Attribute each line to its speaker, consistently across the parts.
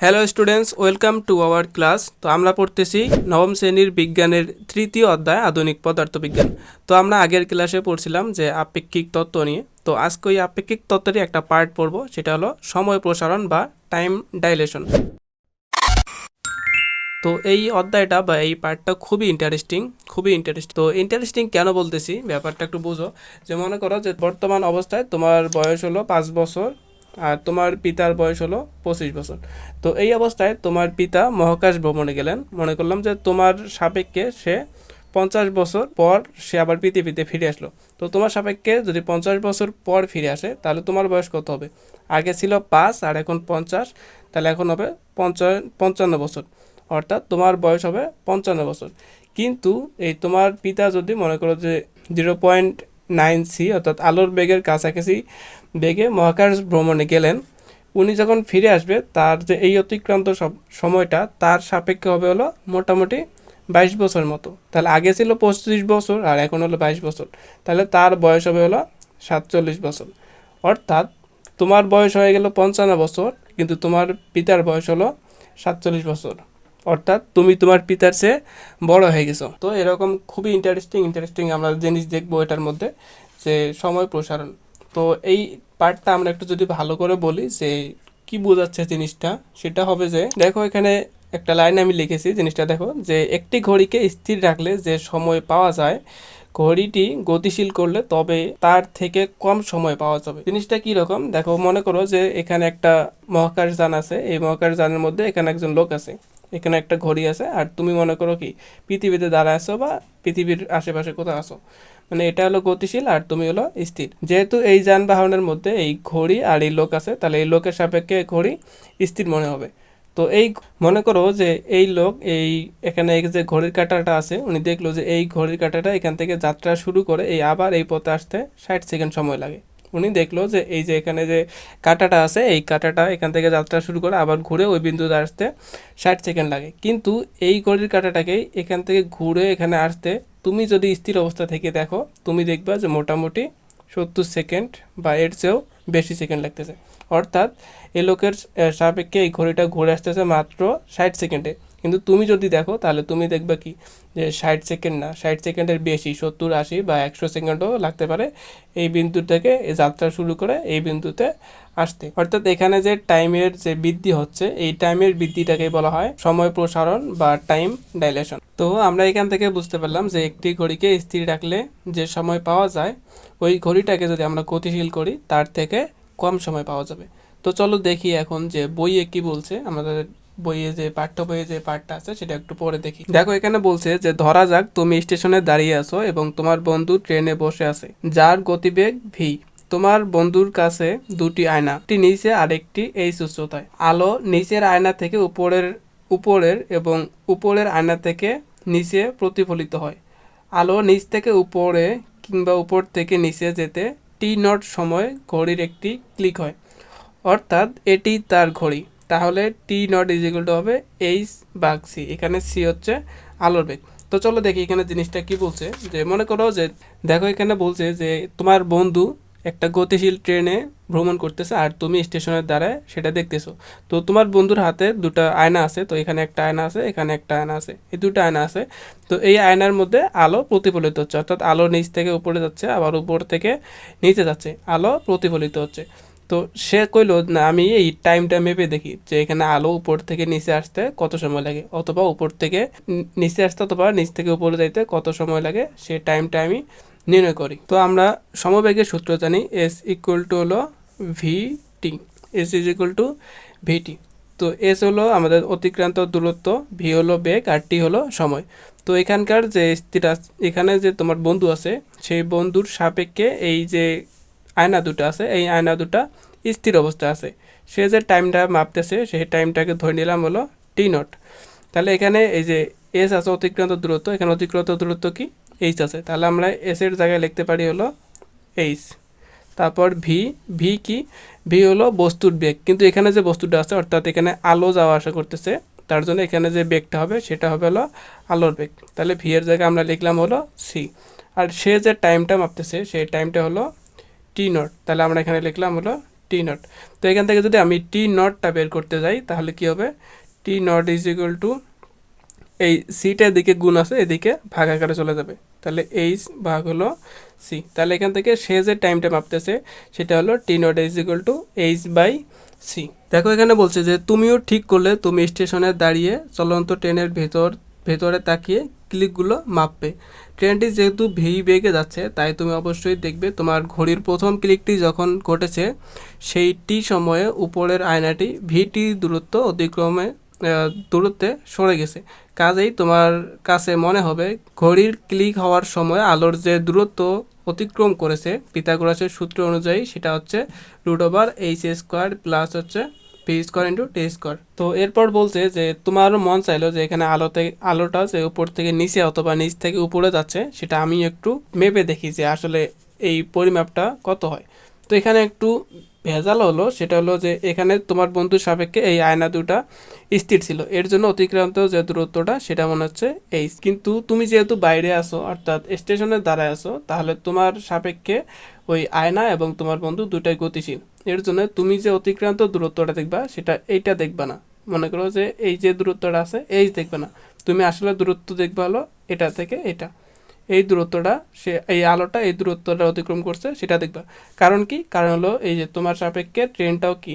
Speaker 1: Hello students welcome to our class তো আমরা পড়তেছি নবম শ্রেণির বিজ্ঞানের তৃতীয় অধ্যায়, আধুনিক পদার্থবিজ্ঞান। তো আমরা আগের ক্লাসে পড়ছিলাম যে আপেক্ষিক তত্ত্ব নিয়ে। তো আজকে ওই আপেক্ষিক তত্ত্বেরই একটা পার্ট পড়ব, সেটা হলো সময় প্রসারণ বা টাইম ডাইলেশন তো এই অধ্যায়টা বা এই পার্টটা খুবই ইন্টারেস্টিং খুবই ইন্টারেস্টিং তো ইন্টারেস্টিং কেন বলতেছি? ব্যাপারটা একটু বুঝো। যে মনে করো যে বর্তমান অবস্থায় তোমার বয়স হলো পাঁচ বছর আর তোমার পিতার বয়স হলো পঁচিশ বছর। তো এই অবস্থায় তোমার পিতা মহাকাশ ভ্রমণে গেলেন। মনে করলাম যে তোমার সাপেক্ষে সে পঞ্চাশ বছর পর সে আবার পৃথিবীতে ফিরে আসলো। তো তোমার সাপেক্ষে যদি পঞ্চাশ বছর পর ফিরে আসে, তাহলে তোমার বয়স কত হবে? আগে ছিল পাঁচ, আর এখন পঞ্চাশ, তাহলে এখন হবে পঞ্চা, পঞ্চান্ন বছর। অর্থাৎ তোমার বয়স হবে পঞ্চান্ন বছর। কিন্তু এই তোমার পিতা যদি মনে করো যে জিরো পয়েন্ট নাইন সি, অর্থাৎ আলোর বেগের কাছাকাছি বেগে মহাকাশ ভ্রমণে গেলেন। উনি যখন ফিরে আসবে, তার যে এই অতিক্রান্ত সময়টা, তার সাপেক্ষে হবে হলো মোটামুটি বাইশ বছর মতো। তাহলে আগে ছিল পঁচিশ বছর, আর এখন হলো বাইশ বছর। তাহলে তার বয়স হবে হলো সাতচল্লিশ বছর। অর্থাৎ তোমার বয়স হয়ে গেল পঞ্চান্ন বছর, কিন্তু তোমার পিতার বয়স হলো সাতচল্লিশ বছর। অর্থাৎ তুমি তোমার পিতার চেয়ে বড় হয়ে গেছো। তো এরকম খুবই ইন্টারেস্টিং ইন্টারেস্টিং আমরা জিনিস দেখব এটার মধ্যে, যে সময় প্রসারণ। তো এই পার্টটা আমরা একটু যদি ভালো করে বলি, যে কি বোঝাচ্ছে জিনিসটা, সেটা হবে যে, দেখো এখানে একটা লাইন আমি লিখেছি জিনিসটা, দেখো, যে একটি ঘড়িকে স্থির রাখলে যে সময় পাওয়া যায়, ঘড়িটি গতিশীল করলে তবে তার থেকে কম সময় পাওয়া যাবে। জিনিসটা কি রকম? দেখো, মনে করো যে এখানে একটা মহাকাশ যান আছে, এই মহাকাশ যানের মধ্যে এখানে একজন লোক আছে। এখানে একটা ঘড়ি আছে, আর তুমি মনে করো কি, পৃথিবীতে দাঁড়ায় আছো বা পৃথিবীর আশেপাশে কোথাও আছো। মানে এটা হলো গতিশীল আর তুমি হলো স্থির। যেহেতু এই যানবাহনের মধ্যে এই ঘড়ি আর এই লোক আছে, তাহলে এই লোকের সাপেক্ষে ঘড়ি স্থির মনে হবে। তো এই মনে করো যে এই লোক এই এখানে যে ঘড়ির কাঁটাটা আছে, উনি দেখল যে এই ঘড়ির কাঁটাটা এখান থেকে যাত্রা শুরু করে, এই আবার এই পথে আসতে ষাট সেকেন্ড সময় লাগে। উনি দেখল যে এই যে এখানে যে কাঁটাটা আছে, এই কাঁটাটা এখান থেকে যাত্রা শুরু করে আবার ঘুরে ওই বিন্দুতে আসতে ষাট সেকেন্ড লাগে। কিন্তু এই ঘড়ির কাঁটাটাকে এখান থেকে ঘুরে এখানে আসতে তুমি যদি স্থির অবস্থা থেকে দেখো, তুমি দেখবা যে মোটামুটি সত্তর সেকেন্ড বা এর চেয়েও বেশি সেকেন্ড লাগতেছে। অর্থাৎ এ লোকের সাপেক্ষে এই ঘড়িটা ঘুরে আসতেছে মাত্র ষাট সেকেন্ডে। কিন্তু তুমি যদি দেখো, তাহলে তুমি দেখবে কি? যে ষাট সেকেন্ড না, ষাট সেকেন্ডের বেশি, সত্তর, আশি বা একশো সেকেন্ডও লাগতে পারে এই বিন্দু থেকে এই যাত্রা শুরু করে এই বিন্দুতে আসতে। অর্থাৎ এখানে যে টাইমের যে বৃদ্ধি হচ্ছে, এই টাইমের বৃদ্ধিটাকে বলা হয় সময় প্রসারণ বা টাইম ডাইলেশন তো আমরা এখান থেকে বুঝতে পারলাম যে একটি ঘড়িকে স্থির রাখলে যে সময় পাওয়া যায়, ওই ঘড়িটাকে যদি আমরা গতিশীল করি, তার থেকে কম সময় পাওয়া যাবে। তো চলো দেখি এখন যে বইয়ে কি বলছে আমাদের বইয়ে যে পাঠ্য বইয়ে যে পাঠটা আছে, সেটা একটু পরে দেখি। দেখো, এখানে বলছে যে, ধরা যাক তুমি স্টেশনে দাঁড়িয়ে আছো এবং তোমার বন্ধু ট্রেনে বসে আছে। যার গতিবেগ ভি তোমার বন্ধুর কাছে দুটি আয়না, একটি নিচে আরেকটি এই উচ্চতায় আলো নিচের আয়না থেকে উপরের উপরের এবং উপরের আয়না থেকে নিচে প্রতিফলিত হয়। আলো নিচ থেকে উপরে কিংবা উপর থেকে নিচে যেতে টি নট সময় ঘড়ির একটি ক্লিক হয়। অর্থাৎ এটি তার ঘড়ি। তাহলে T naught is equal to হবে এইচ বাগ সি এখানে সি হচ্ছে আলোর বেগ। তো চলো দেখি এখানে জিনিসটা কি বলছে। যে মনে করো যে, দেখো এখানে বলছে যে তোমার বন্ধু একটা গতিশীল ট্রেনে ভ্রমণ করতেছে আর তুমি স্টেশনের দ্বারায় সেটা দেখতেছো। তো তোমার বন্ধুর হাতে দুটো আয়না আছে, তো এখানে একটা আয়না আছে, এখানে একটা আয়না আছে, এই দুটো আয়না আছে। তো এই আয়নার মধ্যে আলো প্রতিফলিত হচ্ছে, অর্থাৎ আলো নিচ থেকে উপরে যাচ্ছে, আবার উপর থেকে নিচে যাচ্ছে, আলো প্রতিফলিত হচ্ছে। তো সে কইলো, না, আমি এই টাইমটা মেপে দেখি যে এখানে আলো উপর থেকে নিচে আসতে কত সময় লাগে, অথবা উপর থেকে নিচে আসতে অথবা নিচ থেকে উপরে যাইতে কত সময় লাগে, সে টাইমটা আমি নির্ণয় করি। তো আমরা সমবেগের সূত্র জানি এস ইকুয়াল টু হলো V T S is equal to VT তো এস হলো আমাদের অতিক্রান্ত দূরত্ব ভি হলো বেগ আর টি হলো সময়। তো এখানকার যে স্থিরা এখানে যে তোমার বন্ধু আছে, সেই বন্ধুর সাপেক্ষে এই যে আয়না দুটো আছে, এই আয়না দুটা স্থির অবস্থা আছে। সে যে টাইমটা মাপতেছে, সেই টাইমটাকে ধরে নিলাম হলো টি নট। তাহলে এখানে এই যে এস আছে অতিক্রান্ত দূরত্ব, এখানে অতিক্রান্ত দূরত্ব কি? এইচ আছে। তাহলে আমরা এস এর জায়গায় লিখতে পারি হলো এইচ তারপর ভি ভি কি? ভি হলো বস্তুর বেগ। কিন্তু এখানে যে বস্তুটা আছে, অর্থাৎ এখানে আলো যাওয়া আসা করতেছে, তার জন্য এখানে যে বেগটা হবে, সেটা হবে হলো আলোর বেগ। তাহলে ভি এর জায়গায় আমরা লিখলাম হলো সি আর সে যে টাইমটা মাপতেছে, সেই টাইমটা হলো টি নট তাহলে আমরা এখানে লিখলাম হলো টি নট তো এখান থেকে যদি আমি টি নটটা বের করতে যাই, তাহলে কি হবে? T naught is equal to এই সিটার দিকে গুণ আছে, এদিকে ভাগ আকারে চলে যাবে। তাহলে এইচ ভাগ হলো সি তাহলে এখান থেকে সে যে টাইমটা মাপতেছে, সেটা হলো T naught is equal to H by C দেখো এখানে বলছে যে, তুমিও ঠিক করলে তুমি স্টেশনে দাঁড়িয়ে চলন্ত ট্রেনের ভেতর, ভেতরে তাকিয়ে ক্লিকগুলো মাপবে। ট্রেনটি যেহেতু ভি বেগে যাচ্ছে, তাই তুমি অবশ্যই দেখবে তোমার ঘড়ির প্রথম ক্লিকটি যখন ঘটেছে, সেই টি সময়ে উপরের আয়নাটি ভিটি দূরত্ব অতিক্রমে দূরত্বে সরে গেছে। কাজেই তোমার কাছে মনে হবে, ঘড়ির ক্লিক হওয়ার সময় আলোর যে দূরত্ব অতিক্রম করেছে পিতাগোরাসের সূত্র অনুযায়ী সেটা হচ্ছে root over H square plus হচ্ছে P square into T square তো এরপর বলছে যে, তোমারও মন চাইলো যে এখানে আলোতে, আলোটা যে উপর থেকে নিচে অথবা নিচ থেকে উপরে যাচ্ছে, সেটা আমি একটু মেপে দেখি যে আসলে এই পরিমাপটা কত হয়। তো এখানে একটু ভেজাল হলো, সেটা হলো যে এখানে তোমার বন্ধুর সাপেক্ষে এই আয়না দুটা স্থির ছিল। এর জন্য অতিক্রান্ত যে দূরত্বটা, সেটা মনে হচ্ছে এই কিন্তু তুমি যেহেতু বাইরে আসো অর্থাৎ স্টেশনের দ্বারায় আসো তাহলে তোমার সাপেক্ষে ওই আয়না এবং তোমার বন্ধু দুটাই গতিশীল। এর জন্য তুমি যে অতিক্রান্ত দূরত্বটা দেখবা, সেটা এইটা দেখবা না। মনে করো যে এই যে দূরত্বটা আছে এই দেখবে না। তুমি আসলে দূরত্ব দেখবা হলো এটা থেকে এটা। এই দূরত্বটা, সে, এই আলোটা এই দূরত্বটা অতিক্রম করছে, সেটা দেখবা। কারণ কি? কারণ হলো এই যে তোমার সাপেক্ষে ট্রেনটাও কি?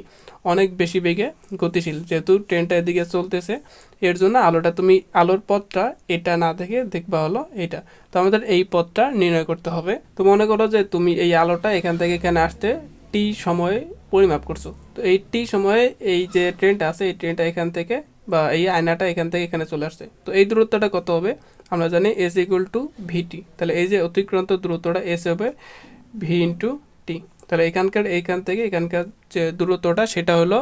Speaker 1: অনেক বেশি বেগে গতিশীল। যেহেতু ট্রেনটা এদিকে চলতেছে, এর জন্য আলোটা তুমি, আলোর পথটা এটা না দেখে দেখবা হলো এটা তো আমাদের এই পথটা নির্ণয় করতে হবে। তো মনে করো যে তুমি এই আলোটা এখান থেকে এখানে আসতে টি সময়ে পরিমাপ করছ। তো এই টি সময়ে এই যে ট্রেনটা আছে, এই ট্রেনটা এখান থেকে বা এই আয়নাটা এখান থেকে এখানে চলে আসছে। তো এই দূরত্বটা কত হবে? আমরা জানি এস ইকুয়াল টু ভিটি তাহলে এই যে অতিক্রান্ত দূরত্বটা এস হবে ভি ইন্টু টি তাহলে এখানকার, এইখান থেকে এখানকার যে দূরত্বটা, সেটা হলো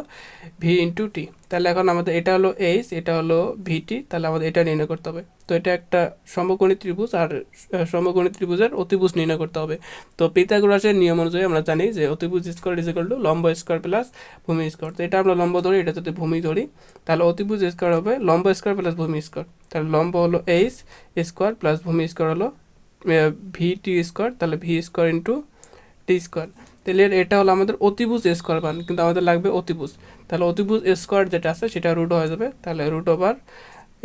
Speaker 1: ভি ইন্টু টি তাহলে এখন আমাদের এটা হলো এইচ এটা হলো ভিটি তাহলে আমাদের এটা নির্ণয় করতে হবে। তো এটা একটা সমকোণী ত্রিভুজ আর সমকোণী ত্রিভুজের অতিভুজ নির্ণয় করতে হবে। তো পিথাগোরাসের নিয়ম অনুযায়ী আমরা জানি যে অতিভুজ স্কোয়ার ইজ ইকুয়াল টু লম্ব স্কোয়ার প্লাস ভূমি স্কোয়ার। তো এটা আমরা লম্ব ধরি, এটা যদি ভূমি ধরি, তাহলে অতিভুজ স্কোয়ার হবে লম্ব স্কোয়ার প্লাস ভূমি স্কোয়ার। তাহলে লম্ব হলো এইচ স্কোয়ার প্লাস ভূমি স্কোয়ার হলো ভি টি স্কোয়ার, তাহলে V square into T square. তাহলে এটা হলো আমাদের অতিভুজ স্কোয়ার মান, কিন্তু আমাদের লাগবে অতিভুজ। তাহলে অতিভুজ স্কোয়ার যেটা আছে, সেটা রুট হয়ে যাবে। তাহলে root over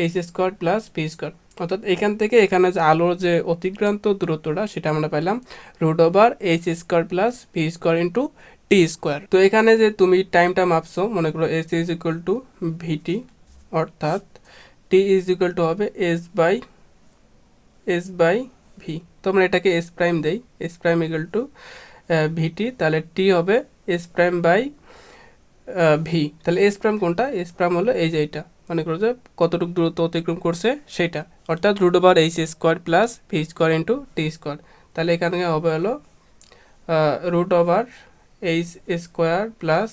Speaker 1: H square plus V square অর্থাৎ এখান থেকে এখানে যে আলোর যে অতিক্রান্ত দূরত্বটা, সেটা আমরা পাইলাম root over H square plus V square into T square তো এখানে যে তুমি টাইমটা মাপছো, মনে করো S is equal to VT অর্থাৎ টি ইজ ইকুয়াল টু হবে S by S by V তো আমরা এটাকে এস প্রাইম দেই S prime equal to VT তাহলে টি হবে এস প্রাইম বাই ভি তাহলে এস প্রাইম কোনটা? এস প্রাইম হলো এই যে এটা মনে করো যে কতটুকু দূরত্ব অতিক্রম করছে সেটা। অর্থাৎ root over H square plus V square into T square তাহলে এখানে হবে হলো root over H square plus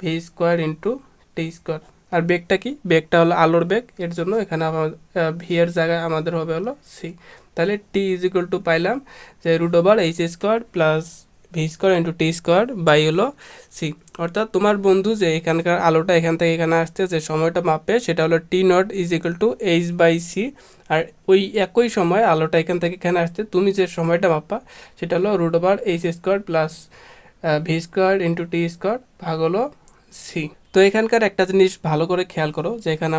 Speaker 1: V square into T square আর বেগটা কি? বেগটা হলো আলোর বেগ। এর জন্য এখানে ভি এর জায়গায় আমাদের হবে হলো সি তাহলে টি ইজ ইকুয়াল টু পাইলাম যে root over H square plus V square into T square by হলো সি অর্থাৎ তোমার বন্ধু যে এখানকার আলোটা এখান থেকে এখানে আসতে যে সময়টা মাপবে সেটা হলো T naught is equal to H by C আর ওই একই সময় আলোটা এখান থেকে এখানে আসতে তুমি যে সময়টা মাপবা, সেটা হলো root over H square plus V square into T square ভাগ হলো সি তো এখানকার একটা জিনিস ভালো করে খেয়াল করো, যে এখানে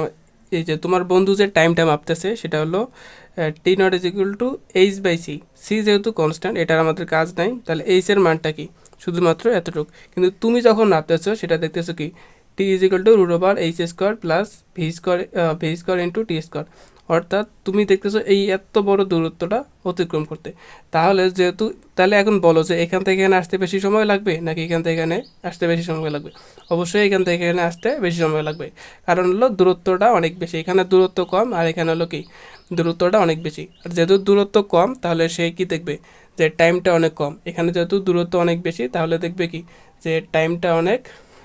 Speaker 1: এই যে তোমার বন্ধু যে টাইমটা মাপতেছে, সেটা হলো T naught is equal to H by C C যেহেতু কনস্ট্যান্ট এটার আমাদের কাজ নাই, তাহলে এইচ এর মানটা কি? শুধুমাত্র এতটুকু। কিন্তু তুমি যখন মাপতেছো, সেটা দেখতেছো কি? T is equal to root over H square plus V square V square into T square অর্থাৎ তুমি দেখতেছো এই এত বড় দূরত্বটা অতিক্রম করতে। তাহলে যেহেতু, তাহলে এখন বলো যে এখান থেকে এখানে আসতে বেশি সময় লাগবে, নাকি এখান থেকে এখানে আসতে বেশি সময় লাগবে? অবশ্যই এখান থেকে এখানে আসতে বেশি সময় লাগবে। কারণ হলো দূরত্বটা অনেক বেশি। এখানে দূরত্ব কম আর এখানে হলো কি? দূরত্বটা অনেক বেশি। আর যেহেতু দূরত্ব কম, তাহলে সে কি দেখবে? যে টাইমটা অনেক কম। এখানে যেহেতু দূরত্ব অনেক বেশি, তাহলে দেখবে কি? যে টাইমটা অনেক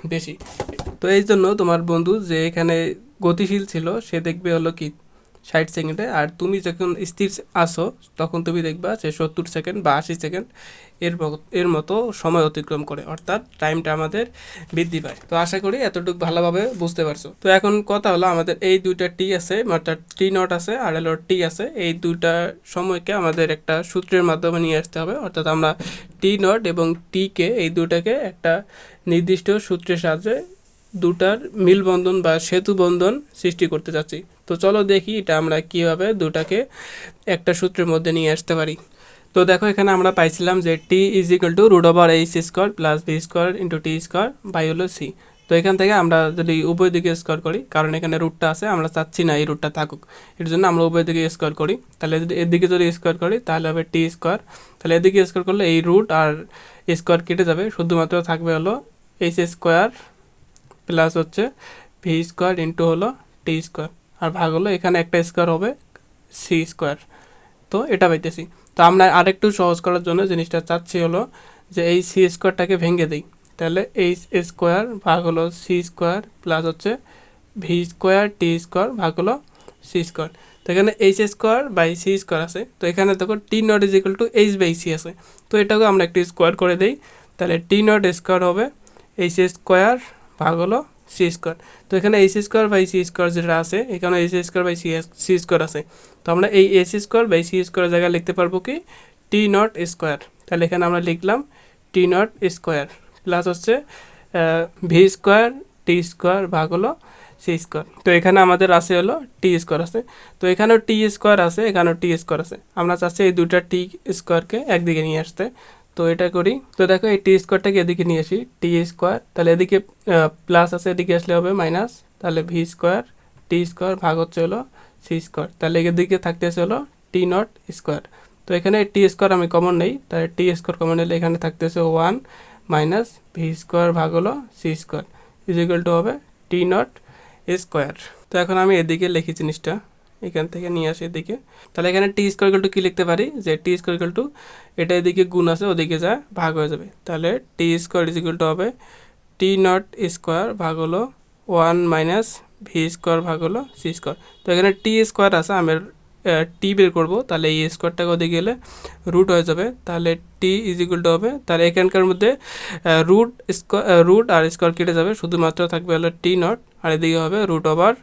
Speaker 1: বেশি। তো এই জন্য তোমার বন্ধু যে এখানে গতিশীল ছিল, সে দেখবে হলো কি? ষাট সেকেন্ডে, আর তুমি যখন স্থির আসো তখন তুমি দেখবা যে সত্তর সেকেন্ড বা আশি সেকেন্ড এর এর মতো সময় অতিক্রম করে, অর্থাৎ টাইমটা আমাদের বৃদ্ধি পায়। তো আশা করি এতটুকু ভালোভাবে বুঝতে পারছ। তো এখন কথা হলো আমাদের এই দুইটা টি আছে, অর্থাৎ টি নট আছে আর হলো টি আছে। এই দুইটা সময়কে আমাদের একটা সূত্রের মাধ্যমে নিয়ে আসতে হবে, অর্থাৎ আমরা টি নট এবং টিকে এই দুটাকে একটা নির্দিষ্ট সূত্রের সাহায্যে দুটার মিলবন্ধন বা সেতু বন্ধন সৃষ্টি করতে চাচ্ছি তো চলো দেখি এটা আমরা কীভাবে দুটাকে একটা সূত্রের মধ্যে নিয়ে আসতে পারি। তো দেখো এখানে আমরা পাইছিলাম যে T is equal to root over H square plus B square into T square by হলো সি তো এখান থেকে আমরা যদি উভয় দিকে স্কোয়ার করি, কারণ এখানে রুটটা আছে, আমরা চাচ্ছি না এই রুটটা থাকুক। এর জন্য আমরা উভয় দিকে স্কোয়ার করি। তাহলে যদি এদিকে যদি স্কোয়ার করি, তাহলে হবে টি স্কোয়ার তাহলে এদিকে স্কোয়ার করলে এই রুট আর স্কোয়ার কেটে যাবে। শুধুমাত্র থাকবে হলো এইচ স্কোয়ার প্লাস হচ্ছে ভি স্কোয়ার ইন্টু হলো টি স্কোয়ার আর ভাগ হলো এখানে একটা স্কোয়ার হবে সি স্কোয়ার তো এটা পাইতেছি। তো আমরা আরেকটু সহজ করার জন্য জিনিসটা চাচ্ছি হলো যে এই সি স্কোয়ারটাকে ভেঙে দিই। তাহলে এইচ স্কোয়ার ভাগ হলো সি স্কোয়ার প্লাস হচ্ছে ভি স্কোয়ার টি স্কোয়ার ভাগ হলো সি স্কোয়ার তো এখানে H square by C square আছে। তো এখানে দেখো T naught is equal to H by C আছে। তো এটাকে আমরা একটু স্কোয়ার করে দিই। তাহলে টি নট স্কোয়ার হবে এইচ স্কোয়ার ভাগ হলো সি স্কোয়ার তো এখানে H square by C square যেটা আছে, এখানে H square by C C square আছে। তো আমরা এই S square by C square জায়গায় লিখতে পারব কি? টি নট স্কোয়ার তাহলে এখানে আমরা লিখলাম টি নট স্কোয়ার প্লাস হচ্ছে ভি স্কোয়ার টি স্কোয়ার ভাগ হলো সি স্কোয়ার তো এখানে আমাদের আছে হলো টি স্কোয়ার আছে। তো এখানেও টি স্কোয়ার আছে, এখানেও টি স্কোয়ার আছে। আমরা চাচ্ছি এই দুইটা টি স্কোয়ারকে একদিকে নিয়ে আসতে। তো এটা করি। তো দেখো এই টি স্কোয়ারটাকে এদিকে নিয়ে আসি। টি স্কোয়ার তাহলে এদিকে প্লাস আছে, এদিকে আসলে হবে মাইনাস তাহলে ভি স্কোয়ার টি স্কোয়ার ভাগ হচ্ছে হলো সি স্কোয়ার তাহলে এদিকে থাকতেছে হলো টি নট স্কোয়ার তো এখানে টি স্কোয়ার আমি কমন নেই। তাহলে টি স্কোয়ার কমন নিলে এখানে থাকতেছে ওয়ান মাইনাস ভি স্কোয়ার ভাগ হলো C square is equal to হবে টি নট স্কোয়ার তো এখন আমি এদিকে লিখি জিনিসটা। এখান থেকে নিয়ে আসি এদিকে। তাহলে এখানে টি স্কোয়ার টু কী লিখতে পারি? যে টি স্কোয়ার টু এটা এদিকে গুণ আছে, ওদিকে যা ভাগ হয়ে যাবে। তাহলে টি স্কোয়ার ইজ টু হবে টি নট স্কোয়ার ভাগ হলো ওয়ান মাইনাস ভি স্কোয়ার ভাগ হলো সি স্কোয়ার তো এখানে টি স্কোয়ার আছে, আমি টি বের করব। তাহলে এই স্কোয়ারটাকে ওদিকে গেলে রুট হয়ে যাবে। তাহলে টি ইজ টু হবে, তাহলে এখানকার মধ্যে রুট স্কোয়ার রুট আর স্কোয়ার কেটে যাবে। শুধুমাত্র থাকবে হলো টি নট আর এদিকে হবে root over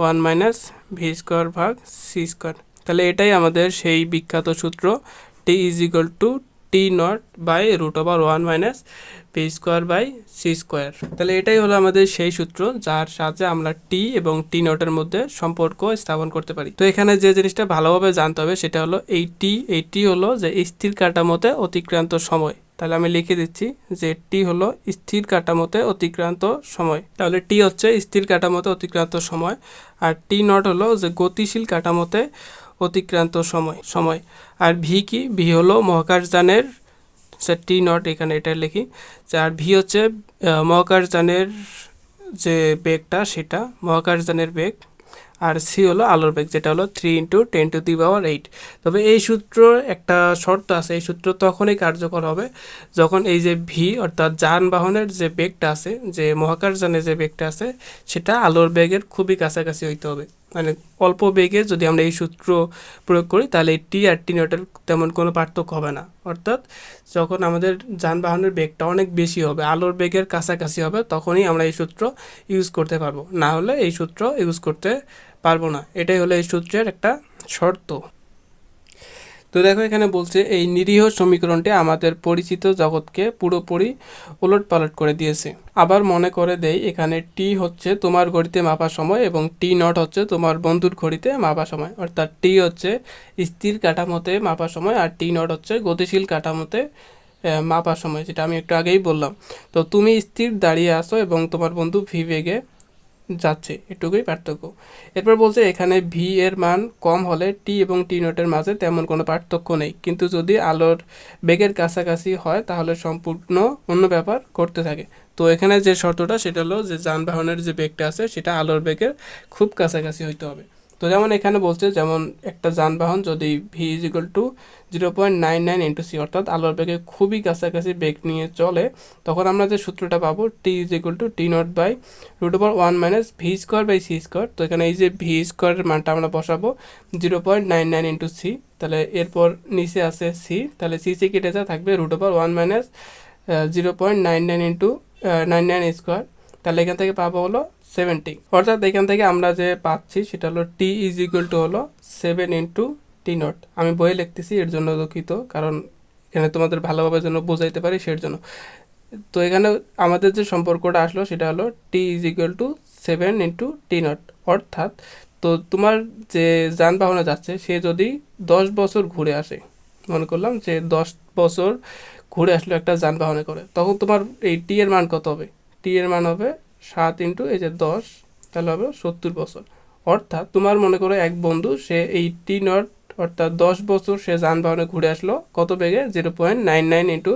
Speaker 1: one minus V square ভাগ সি স্কোয়ার। তাহলে এটাই আমাদের সেই বিখ্যাত সূত্র। T is equal to T naught by root over one minus P square by C square. তাহলে এটাই হলো আমাদের সেই সূত্র, যার সাহায্যে আমরা টি এবং টি নটের মধ্যে সম্পর্ক স্থাপন করতে পারি। তো এখানে যে জিনিসটা ভালোভাবে জানতে হবে সেটা হলো এই টি এই টি হলো যে স্থির কাঠামোতে অতিক্রান্ত সময়। তাহলে আমি লিখে দিচ্ছি যে টি হলো স্থির কাঠামোতে অতিক্রান্ত সময়। তাহলে টি হচ্ছে স্থির কাঠামোতে অতিক্রান্ত সময় আর টি নট হলো যে গতিশীল কাঠামোতে অতিক্রান্ত সময় সময়। আর ভি কি? ভি হলো মহাকাশযানের, সে টি নট এখানে এটা লিখি আর ভি হচ্ছে মহাকাশযানের যে বেগটা, সেটা মহাকাশযানের বেগ। আর সি হলো আলোর বেগ, যেটা হলো three into ten to the power eight তবে এই সূত্র একটা শর্ত আছে, এই সূত্র তখনই কার্যকর হবে যখন এই যে ভি অর্থাৎ যানবাহনের যে বেগটা আছে, যে মহাকাশযানের যে বেগটা আছে, সেটা আলোর বেগের খুবই কাছাকাছি হইতে হবে। মানে অল্প বেগে যদি আমরা এই সূত্র প্রয়োগ করি, তাহলে টি আর টি নটের তেমন কোনো পার্থক্য হবে না। অর্থাৎ যখন আমাদের যানবাহনের বেগটা অনেক বেশি হবে, আলোর বেগের কাছাকাছি হবে, তখনই আমরা এই সূত্র ইউজ করতে পারব। না হলে এই সূত্র ইউজ করতে পারব না। এটাই হলো এই সূত্রের একটা শর্ত। তো দেখো এখানে বলছে, এই নিরীহ সমীকরণটি আমাদের পরিচিত জগৎকে পুরোপুরি ওলট পালট করে দিয়েছে। আবার মনে করে দেই, এখানে টি হচ্ছে তোমার ঘড়িতে মাপা সময় এবং টি নট হচ্ছে তোমার বন্ধুর ঘড়িতে মাপা সময়। অর্থাৎ টি হচ্ছে স্থির কাঠামোতে মাপা সময় আর টি নট হচ্ছে গতিশীল কাঠামোতে মাপা সময়, যেটা আমি একটু আগেই বললাম। তো তুমি স্থির দাঁড়িয়ে আসো এবং তোমার বন্ধু ভি বেগে যাচ্ছে, এটুকুই পার্থক্য। এরপর বলছে, এখানে ভি এর মান কম হলে টি এবং টি নোটের মাঝে তেমন কোনো পার্থক্য নেই। কিন্তু যদি আলোর বেগের কাছাকাছি হয়, তাহলে সম্পূর্ণ অন্য ব্যাপার করতে থাকে। তো এখানে যে শর্তটা, সেটা হলো যে যানবাহনের যে বেগটা আছে, সেটা আলোর বেগের খুব কাছাকাছি হইতে হবে। তো যেমন এখানে বলছে, যেমন একটা যানবাহন যদি V is equal to zero point nine nine into C অর্থাৎ আলোর বেগে খুবই কাছাকাছি বেগ নিয়ে চলে, তখন আমরা যে সূত্রটা পাবো T is equal to T naught by root over one minus V square by C square তো এখানে এই যে ভি স্কোয়ারের মানটা আমরা বসাবো zero point nine nine into C তাহলে এরপর নিচে আছে সি তাহলে সি সি কেটে যা থাকবে root over one minus zero point nine nine into nine nine square তাহলে এখান থেকে পাবো হলো সেভেন্টি অর্থাৎ এখান থেকে আমরা যে পাচ্ছি, সেটা হলো টি ইজ ইকুয়াল টু হলো সেভেন ইন্টু টি নট আমি বইয়ে লিখতেছি, এর জন্য দুঃখিত, কারণ এখানে তোমাদের ভালোভাবে যেন বোঝাইতে পারি সের জন্য। তো এখানে আমাদের যে সম্পর্কটা আসলো, সেটা হলো T is equal to seven into T naught অর্থাৎ, তো তোমার যে যানবাহনে যাচ্ছে, সে যদি দশ বছর ঘুরে আসে, মনে করলাম যে দশ বছর ঘুরে আসলো একটা যানবাহনে করে, তখন তোমার এই টি এর মান কত হবে? টি এর মান হবে সাত ইন্টু এই যে দশ, তাহলে হবে সত্তর বছর। অর্থাৎ তোমার মনে করো এক বন্ধু, সে এই টি নট, অর্থাৎ দশ বছর সে যানবাহনে ঘুরে আসলো, কত বেগে? Zero point nine nine into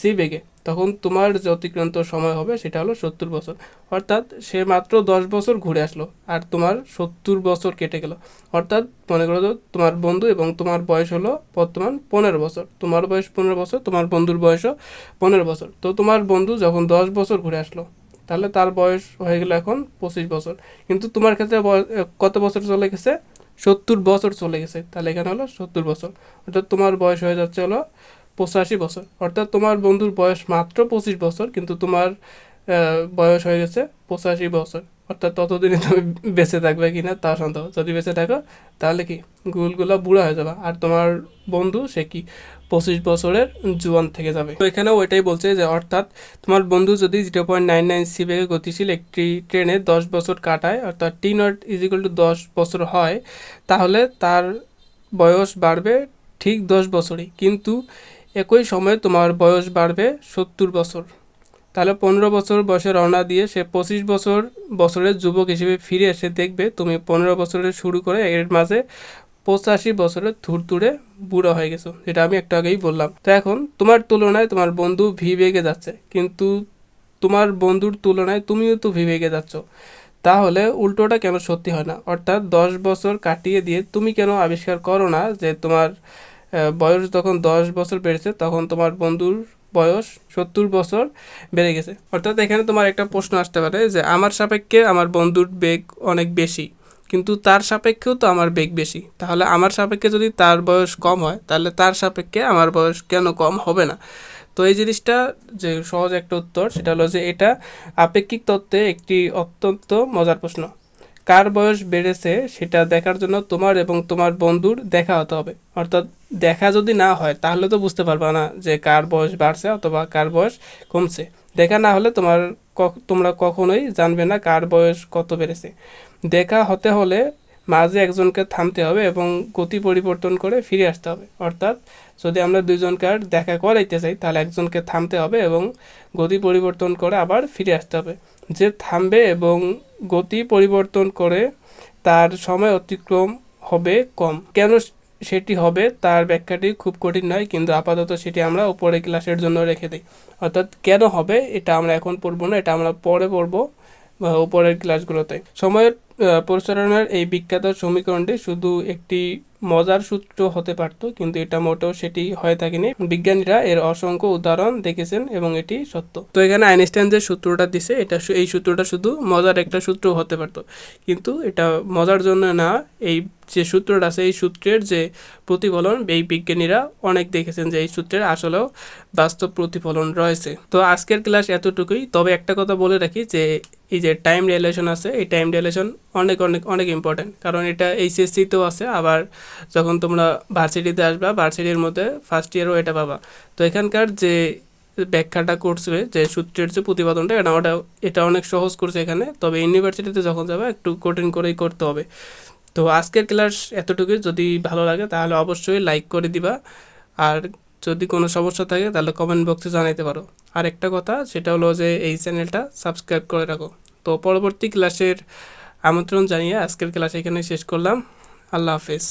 Speaker 1: C বেগে। তখন তোমার যে অতিক্রান্ত সময় হবে, সেটা হলো সত্তর বছর। অর্থাৎ সে মাত্র দশ বছর ঘুরে আসলো, আর তোমার সত্তর বছর কেটে গেল। অর্থাৎ মনে করো তোমার বন্ধু এবং তোমার বয়স হলো বর্তমান পনেরো বছর। তোমার বয়স পনেরো বছর, তোমার বন্ধুর বয়সও পনেরো বছর। তো তোমার বন্ধু যখন দশ বছর ঘুরে আসলো তাহলে তার বয়স হয়ে গেল এখন পঁচিশ বছর। কিন্তু তোমার ক্ষেত্রে কত বছর চলে গেছে? সত্তর বছর চলে গেছে। তাহলে এখানে হলো সত্তর বছর। অর্থাৎ তোমার বয়স হয়ে যাচ্ছে হলো পঁচাশি বছর। অর্থাৎ তোমার বন্ধুর বয়স মাত্র পঁচিশ বছর, কিন্তু তোমার বয়স হয়ে গেছে পঁচাশি বছর। অর্থাৎ ততদিনে তুমি বেঁচে থাকবে কি না তা সন্দেহ। যদি বেঁচে থাকো, তাহলে কি? গুলগুলো বুড়া হয়ে যাবে। আর তোমার বন্ধু, সে কি? পঁচিশ বছরের জুয়ান থেকে যাবে। তো এখানে ওইটাই বলছে যে, অর্থাৎ তোমার বন্ধু যদি zero point nine nine C বেগে গতিশীল একটি ট্রেনে দশ বছর কাটায়, অর্থাৎ টি নট ইজিক্যাল টু দশ বছর হয়, তাহলে তার বয়স বাড়বে ঠিক দশ বছরই। কিন্তু একই সময়ে তোমার বয়স বাড়বে সত্তর বছর। তাহলে পনেরো বছর বয়সে রওনা দিয়ে সে পঁচিশ বছর বছরের যুবক হিসেবে ফিরে এসে দেখবে তুমি পনেরো বছরের শুরু করে এর মাঝে পঁচাশি বছরের থুরথুরে বুড়ো হয়ে গেছো। যেটা আমি একটু আগেই বললাম। তো এখন তোমার তুলনায় তোমার বন্ধু ভি বেগে যাচ্ছে। কিন্তু তোমার বন্ধুর তুলনায় তুমিও তো ভি বেগে যাচ্ছ। তাহলে উল্টোটা কেন সত্যি হয় না? অর্থাৎ দশ বছর কাটিয়ে দিয়ে তুমি কেন আবিষ্কার করো না যে তোমার বয়স যখন দশ বছর বেড়েছে তখন তোমার বন্ধুর বয়স সত্তর বছর বেড়ে গেছে। অর্থাৎ এখানে তোমার একটা প্রশ্ন আসতে পারে যে, আমার সাপেক্ষে আমার বন্ধুর বেগ অনেক বেশি, কিন্তু তার সাপেক্ষেও তো আমার বেগ বেশি। তাহলে আমার সাপেক্ষে যদি তার বয়স কম হয়, তাহলে তার সাপেক্ষে আমার বয়স কেন কম হবে না? তো এই জিনিসটা যে সহজ একটা উত্তর, সেটা হলো যে এটা আপেক্ষিক তত্ত্বে একটি অত্যন্ত মজার প্রশ্ন। কার বয়স বেড়েছে সেটা দেখার জন্য তোমার এবং তোমার বন্ধুর দেখা হতে হবে। অর্থাৎ দেখা যদি না হয়, তাহলে তো বুঝতে পারবা না যে কার বয়স বাড়ছে অথবা কার বয়স কমছে। দেখা না হলে তোমার তোমরা কখনোই জানবে না কার বয়স কত বেড়েছে। দেখা হতে হলে মাঝে একজনকে থামতে হবে এবং গতি পরিবর্তন করে ফিরে আসতে হবে। অর্থাৎ যদি আমরা দুইজনকে আর দেখা করাইতে চাই, তাহলে একজনকে থামতে হবে এবং গতি পরিবর্তন করে আবার ফিরে আসতে হবে। যে থামবে এবং গতি পরিবর্তন করে তার সময় অতিক্রম হবে কম। কেন সেটি হবে, তার ব্যাখ্যাটি খুব কঠিন নয়, কিন্তু আপাতত সেটি আমরা উপরে ক্লাসের জন্য রেখে দিই। অর্থাৎ কেন হবে, এটা আমরা এখন পড়ব না, এটা আমরা পরে পড়ব উপরের ক্লাসগুলোতে। সময়ের প্রসারণের এই বিখ্যাত সমীকরণটি শুধু একটি মজার সূত্র হতে পারত, কিন্তু এটা মোটেও সেটি হয়ে থাকেনি। বিজ্ঞানীরা এর অসংখ্য উদাহরণ দেখেছেন এবং এটি সত্য। তো এখানে আইনস্টাইন যে সূত্রটা দিছে, এটা এই সূত্রটা শুধু মজার একটা সূত্র হতে পারত, কিন্তু এটা মজার জন্য না, এই যে সূত্রটা আছে, এই সূত্রের যে প্রতিফলন, এই বিজ্ঞানীরা অনেক দেখেছেন যে এই সূত্রের আসলেও বাস্তব প্রতিফলন রয়েছে। তো আজকের ক্লাস এতটুকুই। তবে একটা কথা বলে রাখি যে, এই যে টাইম রিলেশন আছে, এই টাইম রিলেশন অনেক অনেক অনেক ইম্পর্টেন্ট কারণ এটা এইচএসসিতেও আছে, আবার যখন তোমরা ভার্সিটিতে আসবা ভার্সিটির মধ্যে ফার্স্ট ইয়ারও এটা পাবা। তো এখানকার যে ব্যাখ্যাটা করছে, যে সূত্রের যে প্রতিপাদনটা এটা ওটা, এটা অনেক সহজ করছে এখানে। তবে ইউনিভার্সিটিতে যখন যাবে, একটু কঠিন করেই করতে হবে। তো আজকের ক্লাস এতটুকুই। যদি ভালো লাগে, তাহলে অবশ্যই লাইক করে দিবা। আর যদি কোনো সমস্যা থাকে, তাহলে কমেন্ট বক্সে জানাইতে পারো। আর একটা কথা, সেটা হলো যে এই চ্যানেলটা সাবস্ক্রাইব করে রাখো। তো পরবর্তী ক্লাসের আমন্ত্রণ জানিয়ে আজকের ক্লাস এখানে শেষ করলাম। আল্লাহ হাফেজ।